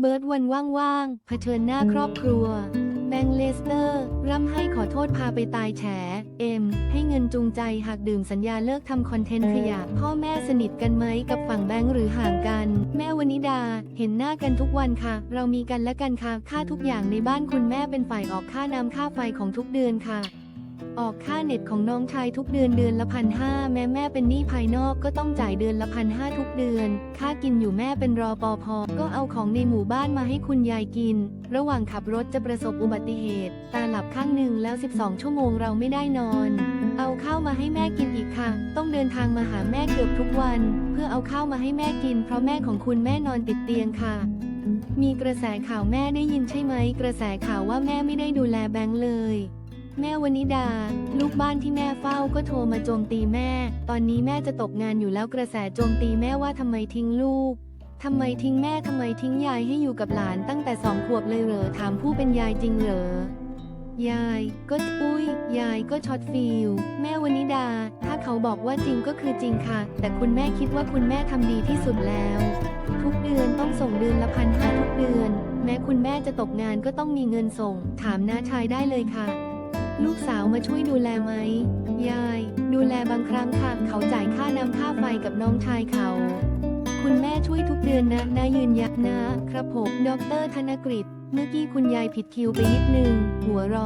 เบิร์ดวันว่างๆ เผชิญหน้าครอบครัว แบงค์เลสเตอร์ ร่ำให้ขอโทษพาไปตายแฉ เอ็ม ให้เงินจูงใจหากดื่มสัญญาเลิกทำคอนเทนต์ขยะ พ่อแม่สนิทกันไหมกับฝั่งแบงค์หรือห่างกัน แม่วนิดา เห็นหน้ากันทุกวันค่ะ เรามีกันและกันค่ะ ค่าทุกอย่างในบ้านคุณแม่เป็นฝ่ายออกค่าน้ำค่าไฟของทุกเดือนค่ะ ออกค่าเน็ตของน้องชายทุกเดือนเดือนละพันห้าแม่แม่เป็นหนี้ภายนอกก็ต้องจ่ายเดือนละพันห้าทุกเดือน ค่ากินอยู่แม่เป็นรอปอพอก็เอาของในหมู่บ้านมาให้คุณยายกิน ระหว่างขับรถจะประสบอุบัติเหตุ ตาหลับข้างหนึ่งแล้ว 12 ชั่วโมงเราไม่ได้นอน เอาข้าวมาให้แม่กินอีกค่ะ ต้องเดินทางมาหาแม่เกือบทุกวัน เพื่อเอาข้าวมาให้แม่กิน เพราะแม่ของคุณแม่นอนติดเตียงค่ะมีกระแสข่าวแม่ได้ยินใช่ไหม กระแสข่าวว่าแม่ไม่ได้ดูแลแบงค์เลย แม่วนิดา ลูกบ้านที่แม่เฝ้าก็โทรมาโจมตีแม่ ตอนนี้แม่จะตกงานอยู่แล้วกระแสโจมตีแม่ว่าทำไมทิ้งลูกทำไมทิ้งแม่ทำไมทิ้งยายให้อยู่กับหลานตั้งแต่สองขวบเลยเหรอถามผู้เป็นยายจริงเหรอยายก็อุ้ย ยายก็ช็อตฟิลแม่วนิดา ถ้าเขาบอกว่าจริงก็คือจริงค่ะ แต่คุณแม่คิดว่าคุณแม่ทำดีที่สุดแล้ว ทุกเดือนต้องส่งเดือนละพันห้าทุกเดือน แม้คุณแม่จะตกงานก็ต้องมีเงินส่ง ถามน้าชายได้เลยค่ะ ลูกสาวมาช่วยดูแลไหม ยาย ดูแลบางครั้งค่ะ เขาจ่ายค่าน้ำค่าไฟกับน้องชายเขา คุณแม่ช่วยทุกเดือนนะนายืนยันนะ ครับผม ดรธนกฤษ เมื่อกี้คุณยายผิดคิวไปนิดนึง หัวเรอ